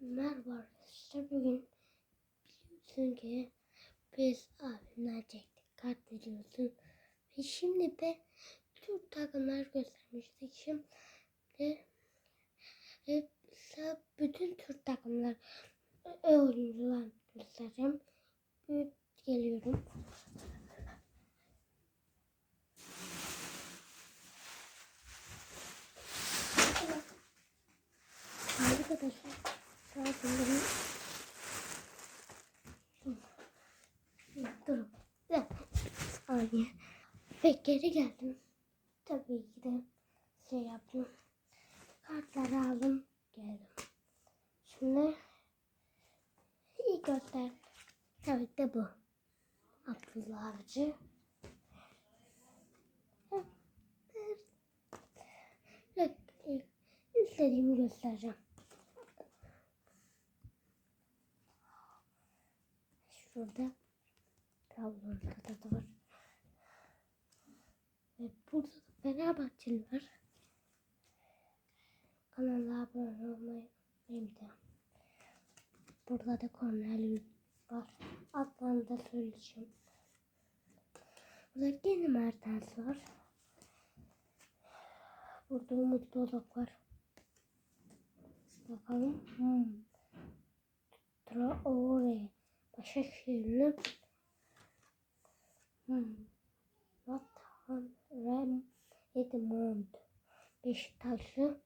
Merhaba arkadaşlar. Bugün biliyorsun ki biz abimler çektik kart videosu. Ve şimdi de Türk takımlar göstermiştik. Şimdi e, size bütün Türk takımlar e, oyuncular göstereceğim. Bir geliyorum. Arkadaşlar bunların Durun. Saniye. Ve geri geldim. Tabii ki de şey yaptım. Kartları aldım. Geldim. Şimdi ilk göster. Tabii de bu. Abdullah Avcı. Evet, istediğimi göstereceğim. Şurada Trabzon tadı var. Ve burada da Fenerbahçeli var. Kanala abone olmayı unutmayın. Burada da Cornelius var. Adlarını da söyleyeceğim. Burada gene Mertens var. Burada Umut Bozok var. Bakalım. Hmm. Traore. Başakşehirli. Hmm. Vatan Rem Edmond. Beşiktaşlı.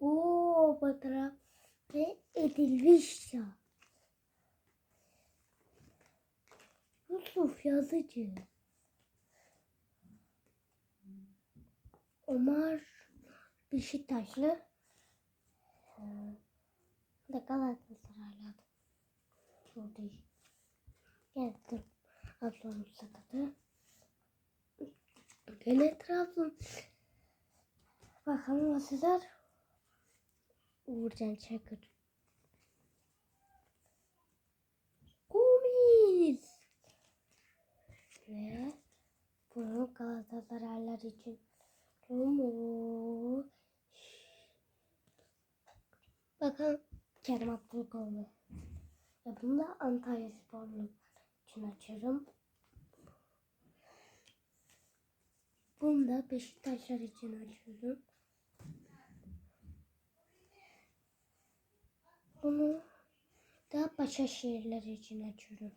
Oo Batra ve Edilmiş ya. Yusuf Yazıcı. Omar Beşiktaşlı. Da Galatasaraylı. Burada geldim. Ablamın sakadı. Gene Trabzon. Bakalım nasıllar. Uğurcan Çakır. Gomis. Ve bunu Galatasaraylar için. Rumu. Bakın Kerem Aktürkoğlu. Ve bunu da Antalya Sporlu için açıyorum. Bunu da Beşiktaşlar için açıyorum. Bunu da Başakşehirler için açıyorum.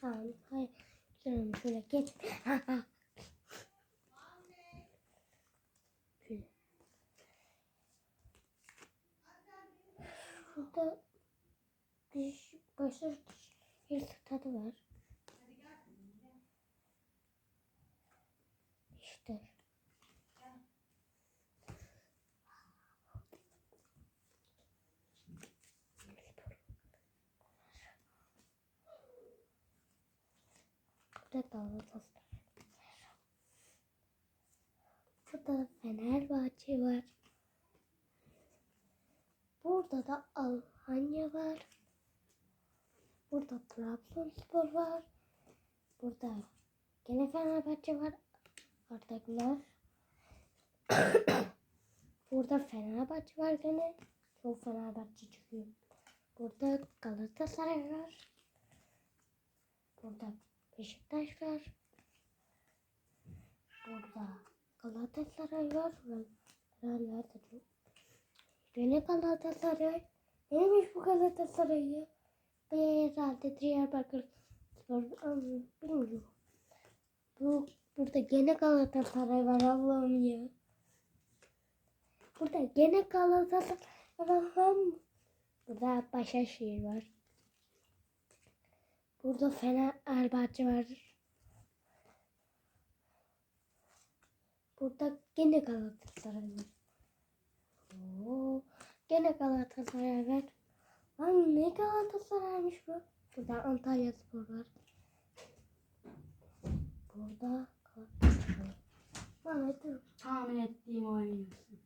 Tamam. Hayır. Şöyle şöyle geç. Şurada bir başka bir tadı var. Burada. Burada Fenerbahçe var. Burada da Alhanya var. Burada Trabzonspor var. Burada gene Fenerbahçe var. Güler. Burada Fenerbahçe var gene. Çok Fenerbahçe çıkıyor. Burada Galatasaray var. Burada Beşiktaş var. Burada Galatasaray var. Real nerede çok? Gene Galatasaray. Neymiş bu Galatasaray'ı? Bir herhalde Diyarbakır ım, bilmiyorum. Bu burada gene Galatasaray var Allah'ım ya. Burada gene Galatasaray var. Burada Başakşehir var. Burada Fenerbahçe var. Burada gene Galatasaray var. Oo, gene Galatasaray var. Lan ne Galatasaray'mış bu? Burada Antalya Spor var. Burada Galatasaray. Lan dur. Tahmin ettiğim oynuyorsun.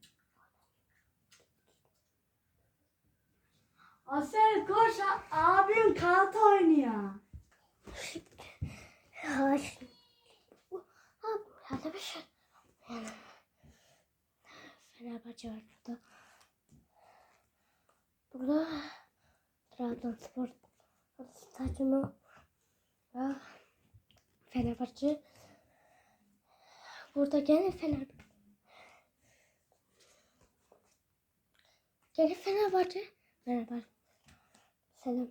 Asel koş abim kağıt oynuyor. Fenerbahçe var burada. Burada Trabzonspor stadyumu var. Fenerbahçe. Burada gene Fener. Gene Fenerbahçe. Fenerbahçe. Selam.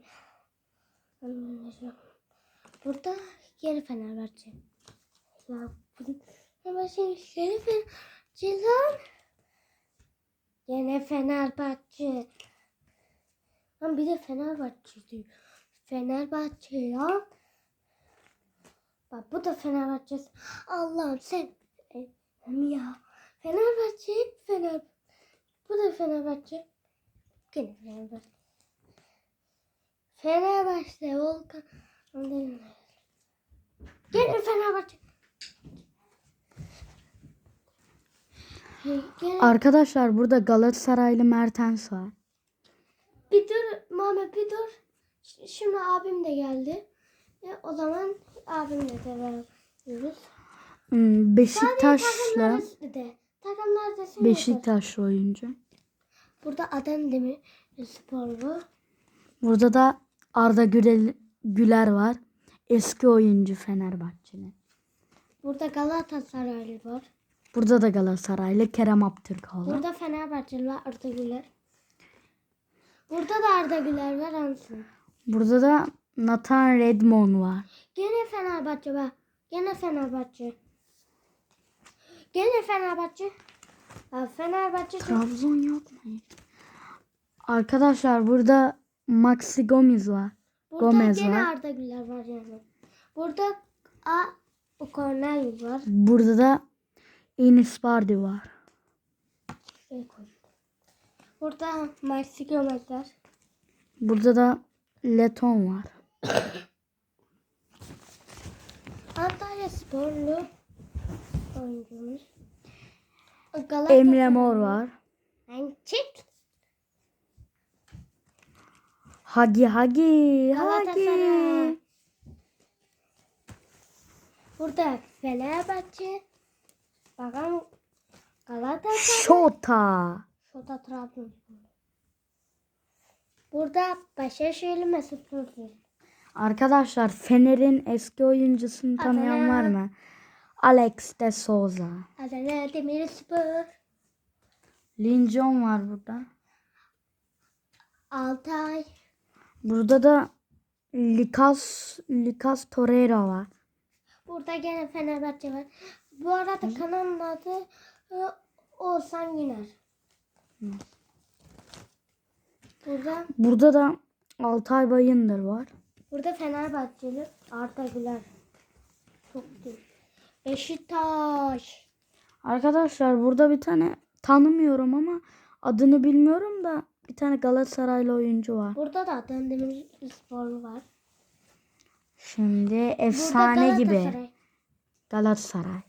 Burada gene Fenerbahçe. Ya Fenerbahçe gene Fenerbahçe lan. Gene Fenerbahçe. Lan bir de Fenerbahçe diyor. Fenerbahçe ya. Bak bu da Fenerbahçe. Allah'ım sen e, ya. Fenerbahçe Fener. Bu da Fenerbahçe. Gene Fenerbahçe. Fenerbahçe Volkan. Gene Fenerbahçe. Arkadaşlar burada Galatasaraylı Mertens var. Bir dur Muhammed bir dur. Şimdi abim de geldi. E, o zaman abimle devam ediyoruz. Hmm, de. Da Beşiktaşlı oyuncu. Burada Adem Demir spor var. Burada da Arda Güler, Güler var. Eski oyuncu Fenerbahçeli. Burada Galatasaraylı var. Burada da Galatasaraylı Kerem Aktürkoğlu. Burada Fenerbahçeli var Arda Güler. Burada da Arda Güler var ansın. Burada da Nathan Redmond var. Gene Fenerbahçe var. Gene Fenerbahçe. Gene Fenerbahçe. Ha, Fenerbahçe çok Trabzon yapmayın. Arkadaşlar burada Maxi Gomez var. Burada Gomez gene var. Arda Güler var yani. Burada A o Cornelius var. Burada da Enis Bardi var. Koy. Burada Maxi Gomez var. Burada da Leton var. Antalya sporlu oyuncumuz. Galatasaray. Emre Mor var. Ben çık. Hagi Hagi. Hagi. Burada Fenerbahçe. Bakalım Galatasaray. Şota. Şurada Trabzonspor. Burada Başakşehirli Mesut Özil. Arkadaşlar Fener'in eski oyuncusunu tanıyan Adana. var mı? Alex de Souza. Adana Demirspor. Lincoln var burada. Altay. Burada da Lucas Lucas Torreira var. Burada gene Fenerbahçe var. Bu arada kanalın adı e, Oğuzhan Güner. Burada Burada da Altay Bayındır var. burada Fenerbahçeli Arda Güler. Çok iyi. Beşiktaş. Arkadaşlar burada bir tane tanımıyorum ama adını bilmiyorum da bir tane Galatasaraylı oyuncu var. Burada da Adana Demirspor var. Şimdi Burada efsane gibi Galatasaray.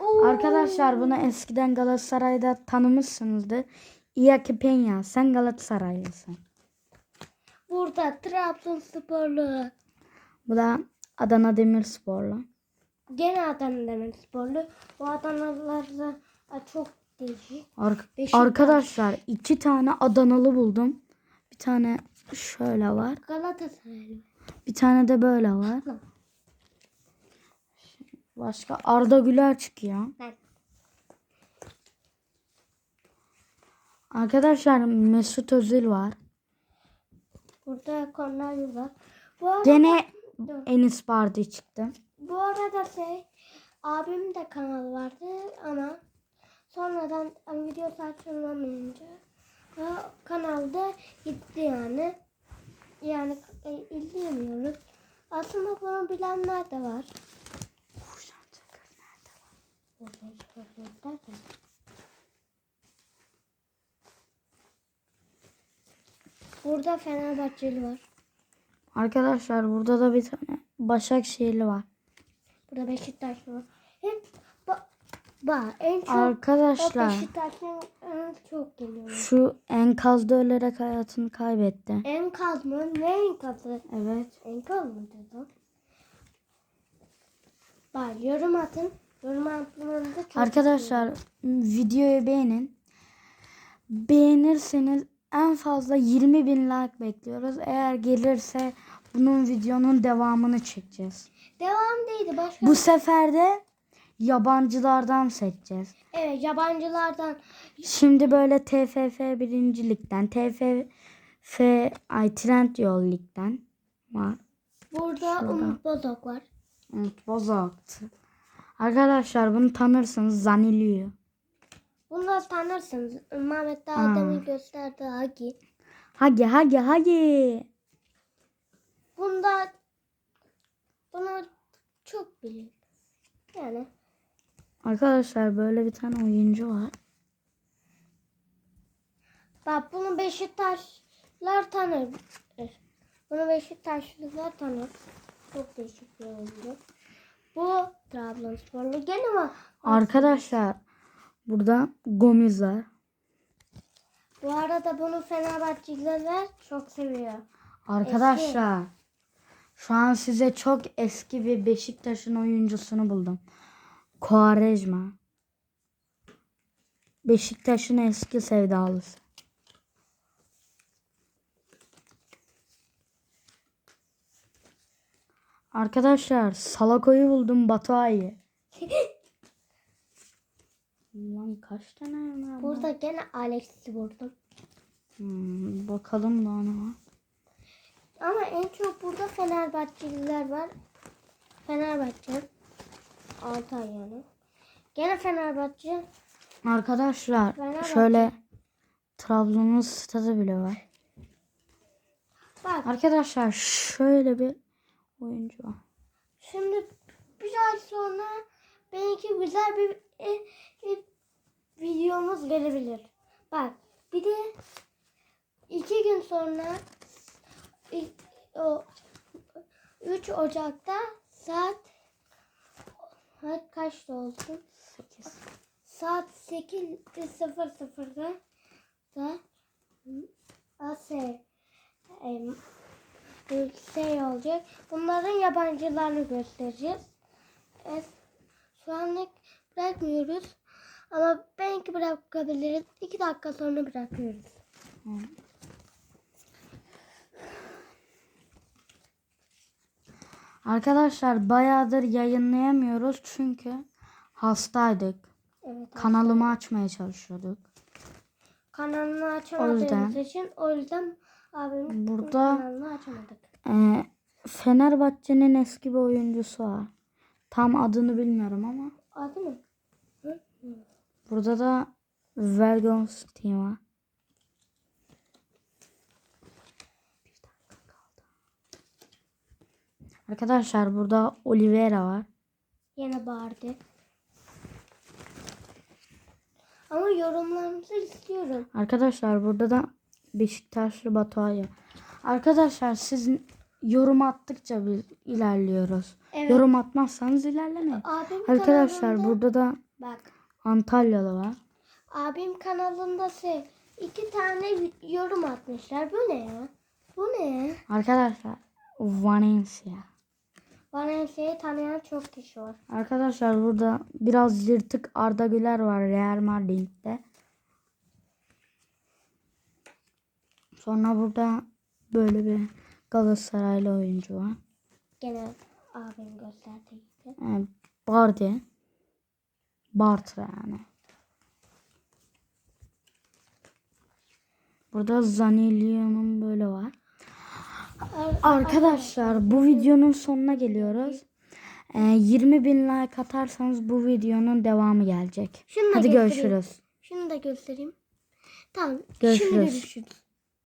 Oo. Arkadaşlar bunu eskiden Galatasaray'da tanımışsınızdır. Iake Peña sen Galatasaraylısın. Burada Trabzonsporlu. Bu da Adana Demirsporlu. Gene Adana Demirsporlu. Bu Adanalılar da çok. Ar-. Arkadaşlar iki tane Adanalı buldum. Bir tane şöyle var. Galatasaraylı. Bir tane de böyle var. Başka Arda Güler çıkıyor. Ben. Arkadaşlar Mesut Özil var. Burada Cornelius var. Bu arada, Gene Dur. Enis Bardi çıktı. bu arada şey abim de kanal vardı ama sonradan video açılamayınca o kanalda gitti yani. Yani e, izleyemiyoruz. Aslında bunu bilenler de var. Burada Fenerbahçeli var. Arkadaşlar burada da bir tane Başakşehirli var. Burada Beşiktaş var. Hep ba en çok Arkadaşlar Beşiktaş'ın en çok geliyor. şu enkazda ölerek hayatını kaybetti. Enkaz mı? Ne enkazı? Evet. Enkaz mı dedi? Bak yorum atın. Yorum atmanızı çok Arkadaşlar videoyu beğenin. beğenirseniz en fazla 20 bin like bekliyoruz. Eğer gelirse bunun videonun devamını çekeceğiz. Devam değildi başka. Bu sefer de yabancılardan seçeceğiz. Evet yabancılardan Şimdi böyle TFF birincilikten, TFF ay Trendyol ligden var. burada Şurada. Umut Bozok var. Umut Bozok'tu. Arkadaşlar bunu tanırsınız Zanilio. Bunları tanırsınız. Mehmet daha Ha. demin gösterdi Hagi. Hagi hagi hagi. Bunda bunu çok bilir. Yani Arkadaşlar böyle bir tane oyuncu var. bak bunu Beşiktaşlar tanır. Bunu Beşiktaşlılar tanır. Çok değişik bir oyuncu. Bu Trabzonsporlu gene mi? Arkadaşlar burada Gomis var. Bu arada bunu Fenerbahçeliler çok seviyor. Arkadaşlar şu an size çok eski bir Beşiktaş'ın oyuncusunu buldum. Quaresma. Beşiktaş'ın eski sevdalısı. Arkadaşlar Salako'yu buldum Batuay'ı. Lan kaç tane var? Burada gene Alex'i buldum. Hmm, bakalım da ona. Ama en çok burada Fenerbahçeliler var. Fenerbahçe. Altay yani. Gene Fenerbahçe. Arkadaşlar Fenerbahçe. şöyle Trabzon'un stadı bile var. Bak Arkadaşlar şöyle bir oyuncu var. şimdi bir ay sonra belki güzel bir e, e, videomuz gelebilir. Bak bir de iki gün sonra o 3 Ocak'ta saat saat kaçta olsun? 8. Saat 8.00'da da Asya e, şey olacak. Bunların yabancılarını göstereceğiz. Evet, şu anlık bırakmıyoruz. Ama belki bırakabiliriz. 2 dakika sonra bırakıyoruz. Arkadaşlar bayağıdır yayınlayamıyoruz çünkü hastaydık. Evet. Kanalımı açmaya çalışıyorduk. Kanalını O açamadığımız yüzden- için o yüzden abimin Burada- kanalını açamadık. Ee, Fenerbahçe'nin eski bir oyuncusu var. Tam adını bilmiyorum ama. Adı mı? Hı? Burada da Vergonstein var. Bir dakika kaldı. Arkadaşlar burada Oliveira var. Yine bağırdı. Ama yorumlarınızı istiyorum. Arkadaşlar burada da Beşiktaşlı Batuaya. Arkadaşlar siz yorum attıkça biz ilerliyoruz. Evet. Yorum atmazsanız ilerlemeyin. Abim Arkadaşlar kanalında, burada da bak Antalyalı var. abim kanalında şey iki tane yorum atmışlar. Bu ne ya? Bu ne? Arkadaşlar Valencia. Valencia'yı tanıyan çok kişi var. Arkadaşlar burada biraz yırtık Arda Güler var Real Madrid'de. Sonra burada böyle bir Galatasaraylı oyuncu var. Gene abim gösterdiği gibi. Yani Bardi. Bartra yani. Burada Zanilio'nun böyle var. Ar- Arkadaşlar bu videonun sonuna geliyoruz. Ee, 20 bin like atarsanız bu videonun devamı gelecek. Şunu da Hadi göstereyim. görüşürüz. Şunu da göstereyim. Tamam. Görüşürüz. Şimdi görüşürüz.